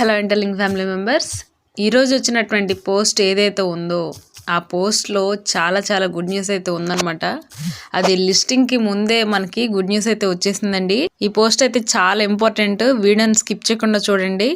Hello ఇంటర్లింగ్ family members ఈరోజు వచ్చినటువంటి post ఏదైతే ఉందో ఆ పోస్ట్లో చాలా చాలా గుడ్ న్యూస్ అయితే ఉందన్నమాట. అది లిస్టింగ్కి ముందే మనకి గుడ్ న్యూస్ అయితే వచ్చేసిందండి. ఈ పోస్ట్ అయితే చాలా ఇంపార్టెంట్ వీడియోని స్కిప్ చేయకుండా చూడండి.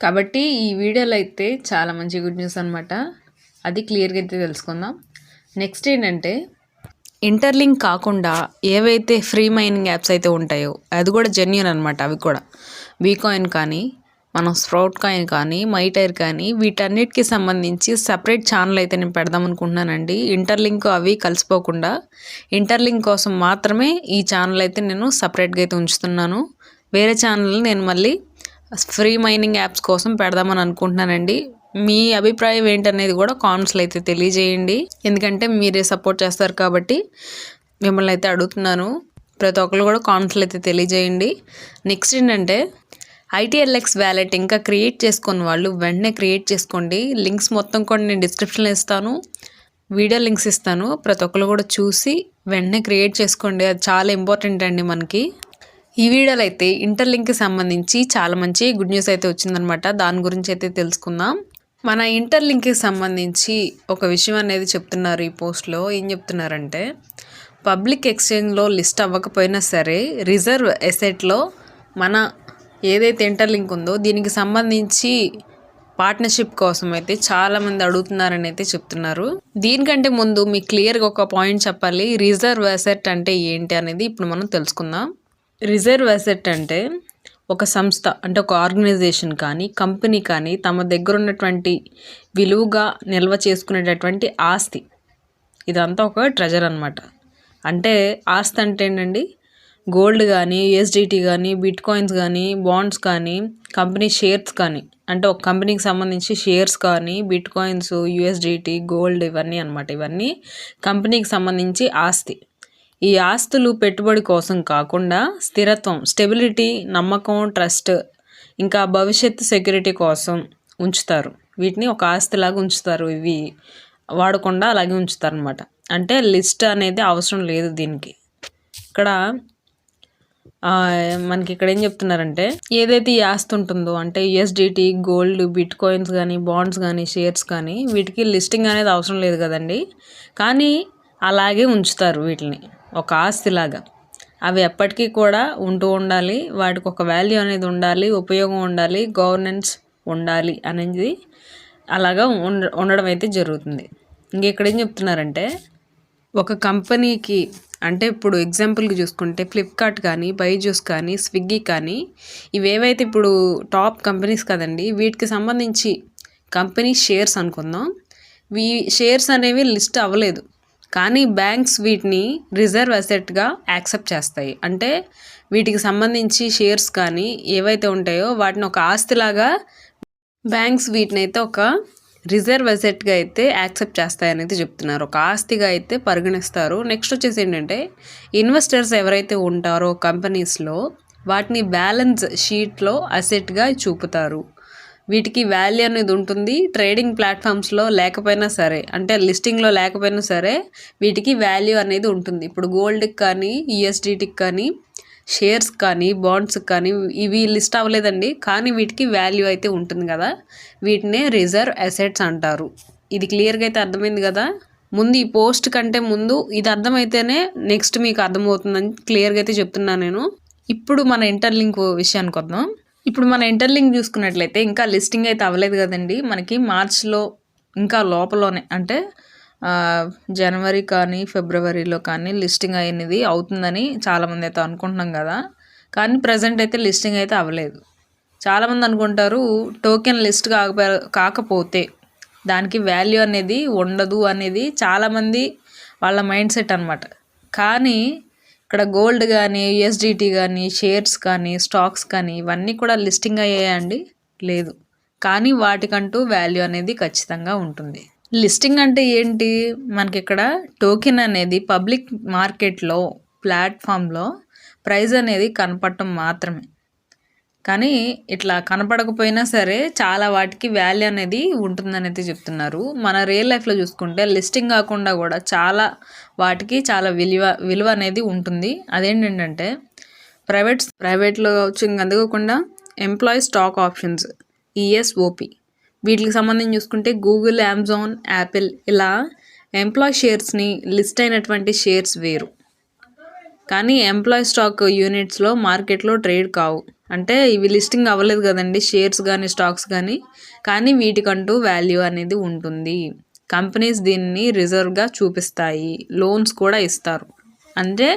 కాబట్టి ఈ వీడియోలో అయితే చాలా మంచి గుడ్ న్యూస్ అనమాట అది క్లియర్గా అయితే తెలుసుకుందాం. నెక్స్ట్ ఏంటంటే ఇంటర్లింక్ కాకుండా ఏవైతే ఫ్రీ మైనింగ్ యాప్స్ అయితే ఉంటాయో అది కూడా జెన్యున్ అనమాట అవి కూడా. బీకాయిన్ కానీ మనం స్ప్రౌట్ కాయిన్ కానీ మైటైర్ కానీ వీటన్నిటికి సంబంధించి సపరేట్ ఛానల్ అయితే నేను పెడదాం అనుకుంటున్నానండి. ఇంటర్లింక్ అవి కలిసిపోకుండా ఇంటర్లింక్ కోసం మాత్రమే ఈ ఛానల్ అయితే నేను సపరేట్గా అయితే ఉంచుతున్నాను. వేరే ఛానల్ నేను మళ్ళీ ఫ్రీ మైనింగ్ యాప్స్ కోసం పెడదామని అనుకుంటున్నానండి. మీ అభిప్రాయం ఏంటనేది కూడా కామెంట్స్లో అయితే తెలియజేయండి. ఎందుకంటే మీరే సపోర్ట్ చేస్తారు కాబట్టి మిమ్మల్ని అయితే అడుగుతున్నాను. ప్రతి ఒక్కరు కూడా కామెంట్స్లో అయితే తెలియజేయండి. నెక్స్ట్ ఏంటంటే ఐటీఎల్ఎక్స్ వ్యాలెట్ ఇంకా క్రియేట్ చేసుకున్న వాళ్ళు వెంటనే క్రియేట్ చేసుకోండి. లింక్స్ మొత్తం కూడా నేను డిస్క్రిప్షన్లో ఇస్తాను. వీడియో లింక్స్ ఇస్తాను. ప్రతి ఒక్కరు కూడా చూసి వెంటనే క్రియేట్ చేసుకోండి. అది చాలా ఇంపార్టెంట్ అండి మనకి. ఈ వీడియోలో అయితే ఇంటర్లింక్కి సంబంధించి చాలా మంచి గుడ్ న్యూస్ అయితే వచ్చిందనమాట దాని గురించి అయితే తెలుసుకుందాం. మన ఇంటర్లింక్కి సంబంధించి ఒక విషయం అనేది చెప్తున్నారు ఈ పోస్ట్లో ఏం చెప్తున్నారంటే పబ్లిక్ ఎక్స్చేంజ్లో లిస్ట్ అవ్వకపోయినా సరే రిజర్వ్ ఎసెట్లో మన ఏదైతే ఇంటర్లింక్ ఉందో దీనికి సంబంధించి పార్ట్నర్షిప్ కోసం అయితే చాలామంది అడుగుతున్నారని అయితే చెప్తున్నారు. దీనికంటే ముందు మీకు క్లియర్గా ఒక పాయింట్ చెప్పాలి. రిజర్వ్ అసెట్ అంటే ఏంటి అనేది ఇప్పుడు మనం తెలుసుకుందాం. రిజర్వ్ అసెట్ అంటే ఒక సంస్థ అంటే ఒక ఆర్గనైజేషన్ కానీ కంపెనీ కానీ తమ దగ్గర ఉన్నటువంటి విలువగా నిల్వ చేసుకునేటటువంటి ఆస్తి. ఇదంతా ఒక ట్రెజర్ అనమాట అంటే ఆస్తి అంటే ఏంటండి? గోల్డ్ కానీ ఎస్డిటీ కానీ బిట్ కాయిన్స్ కానీ బాండ్స్ కానీ కంపెనీ షేర్స్ కానీ అంటే ఒక కంపెనీకి సంబంధించి షేర్స్ కానీ బిట్ కాయిన్స్ యూఎస్డిటీ గోల్డ్ ఇవన్నీ అనమాట ఇవన్నీ కంపెనీకి సంబంధించి ఆస్తి. ఈ ఆస్తులు పెట్టుబడి కోసం కాకుండా స్థిరత్వం స్టెబిలిటీ నమ్మకం ట్రస్ట్ ఇంకా భవిష్యత్తు సెక్యూరిటీ కోసం ఉంచుతారు. వీటిని ఒక ఆస్తిలాగా ఉంచుతారు. ఇవి వాడకుండా అలాగే ఉంచుతారు అనమాట అంటే లిస్ట్ అనేది అవసరం లేదు దీనికి. ఇక్కడ మనకి ఇక్కడ ఏం చెప్తున్నారంటే ఏదైతే ఈ ఆస్తి ఉంటుందో అంటే యుఎస్డిటీ గోల్డ్ బిట్ కాయిన్స్ కానీ బాండ్స్ కానీ షేర్స్ కానీ వీటికి లిస్టింగ్ అనేది అవసరం లేదు కదండి. కానీ అలాగే ఉంచుతారు వీటిని ఒక ఆస్తిలాగా. అవి ఎప్పటికీ కూడా ఉంటూ ఉండాలి వాటికి ఒక వాల్యూ అనేది ఉండాలి ఉపయోగం ఉండాలి గవర్నెన్స్ ఉండాలి అనేది అలాగా ఉండడం అయితే జరుగుతుంది. ఇంక ఇక్కడ ఏం చెప్తున్నారంటే ఒక కంపెనీకి అంటే ఇప్పుడు ఎగ్జాంపుల్కి చూసుకుంటే ఫ్లిప్కార్ట్ కానీ బైజూస్ కానీ స్విగ్గీ కానీ ఇవేవైతే ఇప్పుడు టాప్ కంపెనీస్ కదండి వీటికి సంబంధించి కంపెనీ షేర్స్ అనుకుందాం. వీ షేర్స్ అనేవి లిస్ట్ అవ్వలేదు. కానీ బ్యాంక్స్ వీటిని రిజర్వ్ అసెట్గా యాక్సెప్ట్ చేస్తాయి. అంటే వీటికి సంబంధించి షేర్స్ కానీ ఏవైతే ఉంటాయో వాటిని ఒక ఆస్తిలాగా బ్యాంక్స్ వీటిని అయితే ఒక రిజర్వ్ అసెట్గా అయితే యాక్సెప్ట్ చేస్తాయనేది చెప్తున్నారు. ఒక ఆస్తిగా అయితే పరిగణిస్తారు. నెక్స్ట్ వచ్చేసి ఏంటంటే ఇన్వెస్టర్స్ ఎవరైతే ఉంటారో కంపెనీస్లో వాటిని బ్యాలెన్స్ షీట్లో అసెట్గా చూపుతారు. వీటికి వాల్యూ అనేది ఉంటుంది. ట్రేడింగ్ ప్లాట్ఫామ్స్లో లేకపోయినా సరే అంటే లిస్టింగ్లో లేకపోయినా సరే వీటికి వాల్యూ అనేది ఉంటుంది. ఇప్పుడు గోల్డ్కి కానీ యుఎస్డిటీకి కానీ షేర్స్ కానీ బాండ్స్ కానీ ఇవి లిస్ట్ అవ్వలేదండి. కానీ వీటికి వాల్యూ అయితే ఉంటుంది కదా. వీటినే రిజర్వ్ అసెట్స్ అంటారు. ఇది క్లియర్గా అయితే అర్థమైంది కదా. ముందు ఈ పోస్ట్ కంటే ముందు ఇది అర్థమైతేనే నెక్స్ట్ మీకు అర్థమవుతుందని క్లియర్గా అయితే చెప్తున్నాను నేను. ఇప్పుడు మన ఇంటర్లింక్ విషయానికి వద్దాం. ఇప్పుడు మన ఇంటర్లింక్ చూసుకున్నట్లయితే ఇంకా లిస్టింగ్ అయితే అవ్వలేదు కదండి. మనకి మార్చ్లో ఇంకా లోపలనే అంటే జనవరి కానీ ఫిబ్రవరిలో కానీ లిస్టింగ్ అయినది అవుతుందని చాలామంది అయితే అనుకుంటున్నాం కదా. కానీ ప్రజెంట్ అయితే లిస్టింగ్ అయితే అవ్వలేదు. చాలామంది అనుకుంటారు టోకెన్ లిస్ట్ కాకపో కాకపోతే దానికి వాల్యూ అనేది ఉండదు అనేది చాలామంది వాళ్ళ మైండ్ సెట్ అనమాట కానీ ఇక్కడ గోల్డ్ కానీ యుఎస్డిటీ కానీ షేర్స్ కానీ స్టాక్స్ కానీ ఇవన్నీ కూడా లిస్టింగ్ అయ్యాయండి? లేదు. కానీ వాటికంటూ వాల్యూ అనేది ఖచ్చితంగా ఉంటుంది. లిస్టింగ్ అంటే ఏంటి? మనకి ఇక్కడ టోకెన్ అనేది పబ్లిక్ మార్కెట్లో ప్లాట్ఫామ్లో ప్రైజ్ అనేది కనపడటం మాత్రమే. కానీ ఇట్లా కనపడకపోయినా సరే చాలా వాటికి వాల్యూ అనేది ఉంటుందని అయితే చెప్తున్నారు. మన రియల్ లైఫ్లో చూసుకుంటే లిస్టింగ్ కాకుండా కూడా చాలా వాటికి చాలా విలువ విలువ అనేది ఉంటుంది. అదేంటంటే ప్రైవేట్ ప్రైవేట్లో కావచ్చు అందుకోకుండా ఎంప్లాయీ స్టాక్ ఆప్షన్స్ ఈఎస్ఓపి వీటికి సంబంధించి చూసుకుంటే గూగుల్ అమెజాన్ యాపిల్ ఇలా ఎంప్లాయ్ షేర్స్ని లిస్ట్ అయినటువంటి షేర్స్ వేరు. కానీ ఎంప్లాయ్ స్టాక్ యూనిట్స్లో మార్కెట్లో ట్రేడ్ కావు. అంటే ఇవి లిస్టింగ్ అవ్వలేదు కదండి షేర్స్ కానీ స్టాక్స్ కానీ కానీ వీటికంటూ వాల్యూ అనేది ఉంటుంది. కంపెనీస్ దీన్ని రిజర్వ్గా చూపిస్తాయి. లోన్స్ కూడా ఇస్తారు. అంటే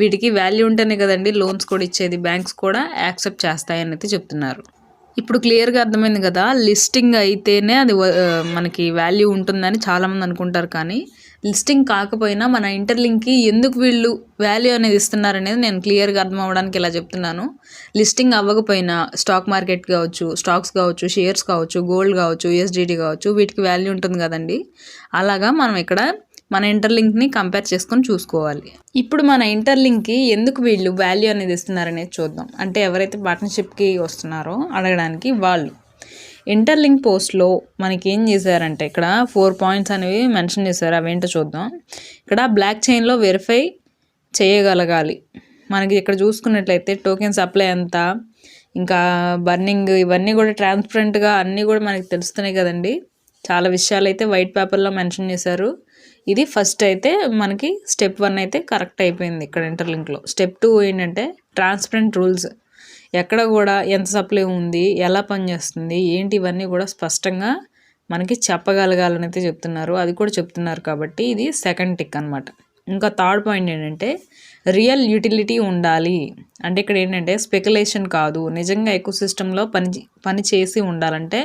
వీటికి వాల్యూ ఉంటేనే కదండి లోన్స్ కూడా ఇచ్చేది. బ్యాంక్స్ కూడా యాక్సెప్ట్ చేస్తాయని అయితే చెప్తున్నారు. ఇప్పుడు క్లియర్గా అర్థమైంది కదా లిస్టింగ్ అయితేనే అది మనకి వాల్యూ ఉంటుందని చాలామంది అనుకుంటారు కానీ లిస్టింగ్ కాకపోయినా మన ఇంటర్లింక్కి ఎందుకు వీళ్ళు వాల్యూ అనేది ఇస్తున్నారు అనేది నేను క్లియర్గా అర్థం అవ్వడానికి ఇలా చెప్తున్నాను. లిస్టింగ్ అవ్వకపోయినా స్టాక్ మార్కెట్ కావచ్చు స్టాక్స్ కావచ్చు షేర్స్ కావచ్చు గోల్డ్ కావచ్చు యూఎస్డిటీ కావచ్చు వీటికి వాల్యూ ఉంటుంది కదండి. అలాగా మనం ఇక్కడ మన ఇంటర్లింక్ని కంపేర్ చేసుకొని చూసుకోవాలి. ఇప్పుడు మన ఇంటర్లింక్కి ఎందుకు వీళ్ళు వాల్యూ అనేది ఇస్తున్నారనేది చూద్దాం. అంటే ఎవరైతే పార్ట్నర్షిప్కి వస్తున్నారో అడగడానికి వాళ్ళు. ఇంటర్లింక్ పోస్ట్లో మనకి ఏం చేశారంటే ఇక్కడ ఫోర్ పాయింట్స్ అనేవి మెన్షన్ చేశారు. అవేంటో చూద్దాం. ఇక్కడ బ్లాక్ చైన్లో వెరిఫై చేయగలగాలి. మనకి ఇక్కడ చూసుకున్నట్లయితే టోకెన్ సప్లై ఎంత ఇంకా బర్నింగ్ ఇవన్నీ కూడా ట్రాన్స్పరెంట్గా అన్నీ కూడా మనకి తెలుస్తున్నాయి కదండి. చాలా విషయాలు అయితే వైట్ పేపర్లో మెన్షన్ చేశారు. ఇది ఫస్ట్ అయితే మనకి స్టెప్ వన్ అయితే కరెక్ట్ అయిపోయింది ఇక్కడ ఇంటర్లింక్లో స్టెప్ టూ ఏంటంటే ట్రాన్స్పరెంట్ రూల్స్ ఎక్కడ కూడా ఎంత సప్లై ఉంది ఎలా పనిచేస్తుంది ఏంటి ఇవన్నీ కూడా స్పష్టంగా మనకి చెప్పగలగాలని అయితే చెప్తున్నారు. అది కూడా చెప్తున్నారు కాబట్టి ఇది సెకండ్ టిక్ అనమాట ఇంకా థర్డ్ పాయింట్ ఏంటంటే రియల్ యూటిలిటీ ఉండాలి. అంటే ఇక్కడ ఏంటంటే స్పెక్యులేషన్ కాదు. నిజంగా ఎకో సిస్టంలో పని పని చేసి ఉండాలంటే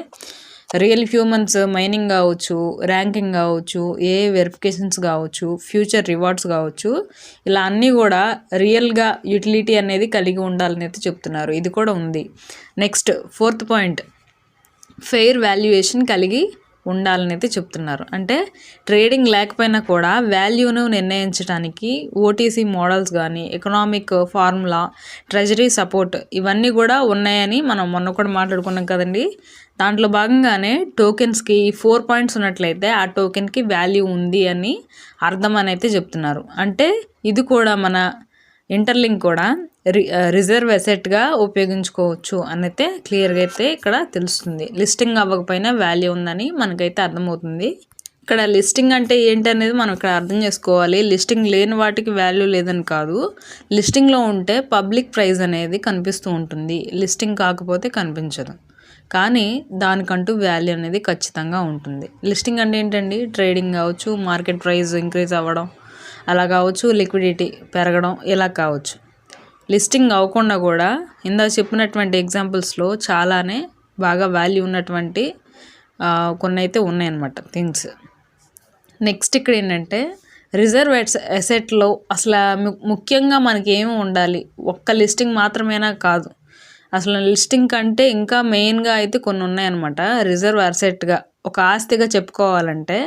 రియల్ హ్యూమన్స్ మైనింగ్ కావచ్చు ర్యాంకింగ్ కావచ్చు ఏ వెరిఫికేషన్స్ కావచ్చు ఫ్యూచర్ రివార్డ్స్ కావచ్చు ఇలా అన్నీ కూడా రియల్గా యూటిలిటీ అనేది కలిగి ఉండాలని అయితే చెప్తున్నారు. ఇది కూడా ఉంది. Next fourth point fair valuation కలిగి ఉండాలని అయితే చెప్తున్నారు. అంటే ట్రేడింగ్ లేకపోయినా కూడా వాల్యూను నిర్ణయించడానికి ఓటీసీ మోడల్స్ కానీ ఎకనామిక్ ఫార్ములా ట్రెజరీ సపోర్ట్ ఇవన్నీ కూడా ఉన్నాయని మనం మొన్న కూడా మాట్లాడుకున్నాం కదండి. దాంట్లో భాగంగానే టోకెన్స్కి ఫోర్ పాయింట్స్ ఉన్నట్లయితే ఆ టోకెన్కి వాల్యూ ఉంది అని అర్థం అని అయితే చెప్తున్నారు. అంటే ఇది కూడా మన ఇంటర్లింక్ కూడా రి రిజర్వ్ ఎసెట్గా ఉపయోగించుకోవచ్చు అనైతే క్లియర్గా అయితే ఇక్కడ తెలుస్తుంది. లిస్టింగ్ అవ్వకపోయినా వాల్యూ ఉందని మనకైతే అర్థమవుతుంది. ఇక్కడ లిస్టింగ్ అంటే ఏంటి అనేది మనం ఇక్కడ అర్థం చేసుకోవాలి. లిస్టింగ్ లేని వాటికి వాల్యూ లేదని కాదు. లిస్టింగ్లో ఉంటే పబ్లిక్ ప్రైజ్ అనేది కనిపిస్తూ ఉంటుంది. లిస్టింగ్ కాకపోతే కనిపించదు. కానీ దానికంటూ వాల్యూ అనేది ఖచ్చితంగా ఉంటుంది. లిస్టింగ్ అంటే ఏంటండి? ట్రేడింగ్ కావచ్చు మార్కెట్ ప్రైస్ ఇంక్రీజ్ అవ్వడం అలా కావచ్చు లిక్విడిటీ పెరగడం ఇలా కావచ్చు. లిస్టింగ్ అవ్వకుండా కూడా ఇందాక చెప్పినటువంటి ఎగ్జాంపుల్స్లో చాలానే బాగా వాల్యూ ఉన్నటువంటి కొన్ని అయితే ఉన్నాయన్నమాట థింగ్స్. నెక్స్ట్ ఇక్కడ ఏంటంటే రిజర్వ్ అసెట్లో అసలు ముఖ్యంగా మనకి ఏమి ఉండాలి? ఒక్క లిస్టింగ్ మాత్రమేనా కాదు. అసలు లిస్టింగ్ కంటే ఇంకా మెయిన్గా అయితే కొన్ని ఉన్నాయన్నమాట రిజర్వ్ అసెట్గా. ఒక ఆస్తిగా చెప్పుకోవాలంటే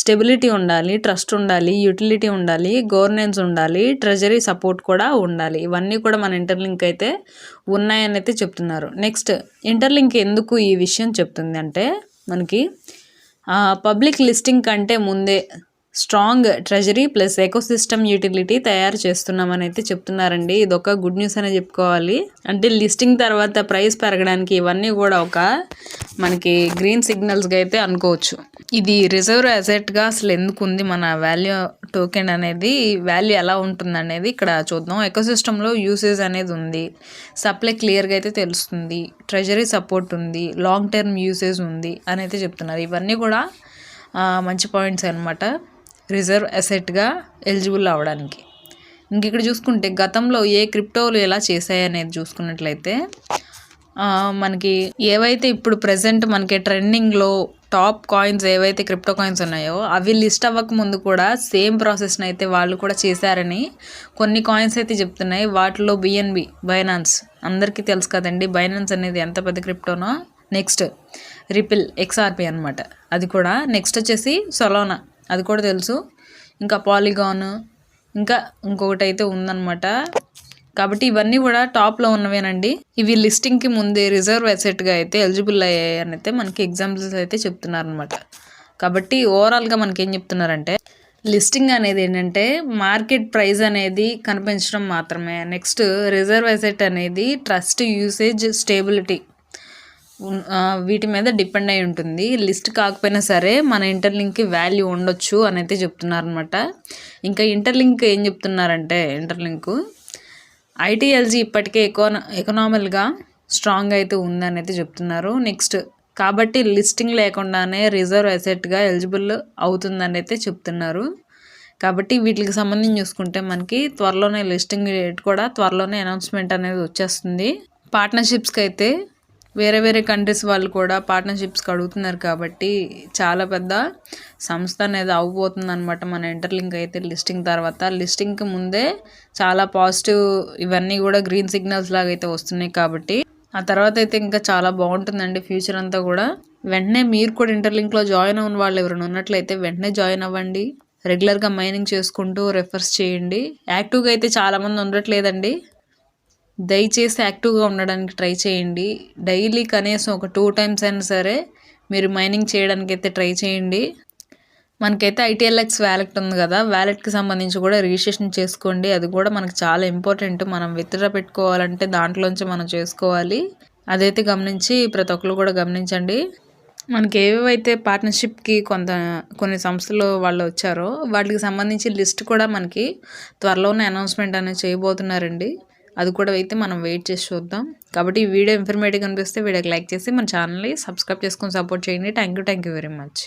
స్టెబిలిటీ ఉండాలి ట్రస్ట్ ఉండాలి యూటిలిటీ ఉండాలి గవర్నెన్స్ ఉండాలి ట్రెజరీ సపోర్ట్ కూడా ఉండాలి. ఇవన్నీ కూడా మన ఇంటర్లింక్ అయితే ఉన్నాయని అయితే చెప్తున్నారు. నెక్స్ట్ ఇంటర్లింక్ ఎందుకు ఈ విషయం చెప్తుంది అంటే మనకి పబ్లిక్ లిస్టింగ్ కంటే ముందే strong treasury plus ecosystem utility తయారు చేస్తున్నామని అయితే చెప్తున్నారండి. ఇది ఒక గుడ్ న్యూస్ అనే చెప్పుకోవాలి. అంటే లిస్టింగ్ తర్వాత ప్రైస్ పెరగడానికి ఇవన్నీ కూడా ఒక మనకి గ్రీన్ సిగ్నల్స్గా అయితే అనుకోవచ్చు. ఇది రిజర్వ్ అసెట్గా అసలు ఎందుకు ఉంది? మన వాల్యూ టోకెన్ అనేది వాల్యూ ఎలా ఉంటుంది అనేది ఇక్కడ చూద్దాం. ఎకోసిస్టంలో యూసేజ్ అనేది ఉంది. సప్లై క్లియర్గా అయితే తెలుస్తుంది. ట్రెజరీ సపోర్ట్ ఉంది. లాంగ్ టర్మ్ యూసేజ్ ఉంది అని అయితే చెప్తున్నారు. ఇవన్నీ కూడా మంచి పాయింట్స్ అనమాట రిజర్వ్ అసెట్గా ఎలిజిబుల్ అవ్వడానికి. ఇంక ఇక్కడ చూసుకుంటే గతంలో ఏ క్రిప్టోలు ఎలా చేశాయి అనేది చూసుకున్నట్లయితే మనకి ఏవైతే ఇప్పుడు ప్రజెంట్ మనకి ట్రెండింగ్లో టాప్ కాయిన్స్ ఏవైతే క్రిప్టో కాయిన్స్ ఉన్నాయో అవి లిస్ట్ అవ్వక ముందు కూడా సేమ్ ప్రాసెస్ని అయితే వాళ్ళు కూడా చేశారని కొన్ని కాయిన్స్ అయితే చెప్తున్నాయి. వాటిలో బిఎన్బి బైనాన్స్ అందరికీ తెలుసు కదండి బైనాన్స్ అనేది ఎంత పెద్ద క్రిప్టోనో. నెక్స్ట్ రిపిల్ ఎక్స్ఆర్పి అనమాట అది కూడా. నెక్స్ట్ వచ్చేసి సొలోనా అది కూడా తెలుసు. ఇంకా పాలిగాన్. ఇంకా ఇంకొకటి అయితే ఉందన్నమాట. కాబట్టి ఇవన్నీ కూడా టాప్లో ఉన్నవేనండి. ఇవి లిస్టింగ్కి ముందే రిజర్వ్ అసెట్గా అయితే ఎలిజిబుల్ అయ్యాయని అయితే మనకి ఎగ్జాంపుల్స్ అయితే చెప్తున్నారనమాట కాబట్టి ఓవరాల్గా మనకి ఏం చెప్తున్నారంటే లిస్టింగ్ అనేది ఏంటంటే మార్కెట్ ప్రైస్ అనేది కనిపించడం మాత్రమే. నెక్స్ట్ రిజర్వ్ అసెట్ అనేది ట్రస్ట్ యూసేజ్ స్టేబిలిటీ వీటి మీద డిపెండ్ అయి ఉంటుంది. లిస్ట్ కాకపోయినా సరే మన ఇంటర్లింక్కి వాల్యూ ఉండొచ్చు అని అయితే చెప్తున్నారు అనమాట ఇంకా ఇంటర్లింక్ ఏం చెప్తున్నారంటే ఇంటర్లింక్ ఐటీఎల్జీ ఇప్పటికే ఎకోనా ఎకనామల్గా స్ట్రాంగ్ అయితే ఉందని అయితే చెప్తున్నారు. నెక్స్ట్ కాబట్టి లిస్టింగ్ లేకుండానే రిజర్వ్ అసెట్గా ఎలిజిబుల్ అవుతుందని అయితే చెప్తున్నారు. కాబట్టి వీటికి సంబంధించి చూసుకుంటే మనకి త్వరలోనే లిస్టింగ్ డేట్ కూడా త్వరలోనే అనౌన్స్మెంట్ అనేది వచ్చేస్తుంది. పార్ట్నర్షిప్స్కి అయితే వేరే వేరే కంట్రీస్ వాళ్ళు కూడా పార్ట్నర్షిప్స్కి అడుగుతున్నారు కాబట్టి చాలా పెద్ద సంస్థ అనేది అవ్వబోతుంది అనమాట మన ఇంటర్లింక్ అయితే లిస్టింగ్ తర్వాత. లిస్టింగ్కి ముందే చాలా పాజిటివ్ ఇవన్నీ కూడా గ్రీన్ సిగ్నల్స్ లాగా అయితే వస్తున్నాయి కాబట్టి. ఆ తర్వాత అయితే ఇంకా చాలా బాగుంటుందండి ఫ్యూచర్ అంతా కూడా. వెంటనే మీరు కూడా ఇంటర్లింక్లో జాయిన్ అవ్వని వాళ్ళు ఎవరైనా ఉన్నట్లయితే వెంటనే జాయిన్ అవ్వండి. రెగ్యులర్గా మైనింగ్ చేసుకుంటూ రెఫర్స్ చేయండి. యాక్టివ్గా అయితే చాలామంది ఉండట్లేదండి. దయచేసి యాక్టివ్గా ఉండడానికి ట్రై చేయండి. డైలీ కనీసం ఒక టూ టైమ్స్ అయినా సరే మీరు మైనింగ్ చేయడానికి అయితే ట్రై చేయండి. మనకైతే ఐటీఎల్ఎక్స్ వ్యాలెట్ ఉంది కదా వ్యాలెట్కి సంబంధించి కూడా రిజిస్ట్రేషన్ చేసుకోండి. అది కూడా మనకు చాలా ఇంపార్టెంట్. మనం విత్డ్రా పెట్టుకోవాలంటే దాంట్లోంచి మనం చేసుకోవాలి. అదైతే గమనించి ప్రతి ఒక్కరు కూడా గమనించండి. మనకి ఏవేవైతే పార్ట్నర్షిప్కి కొంత కొన్ని సంస్థలు వాళ్ళు వచ్చారో వాటికి సంబంధించి లిస్ట్ కూడా మనకి త్వరలోనే అనౌన్స్మెంట్ అనేది చేయబోతున్నారండి. అది కూడా అయితే మనం వెయిట్ చేసి చూద్దాం. కాబట్టి ఈ వీడియో ఇన్ఫర్మేటివ్ అనిపిస్తే వీడియోకి లైక్ చేసి మన ఛానల్ని సబ్స్క్రైబ్ చేసుకొని సపోర్ట్ చేయండి. Thank you thank you very much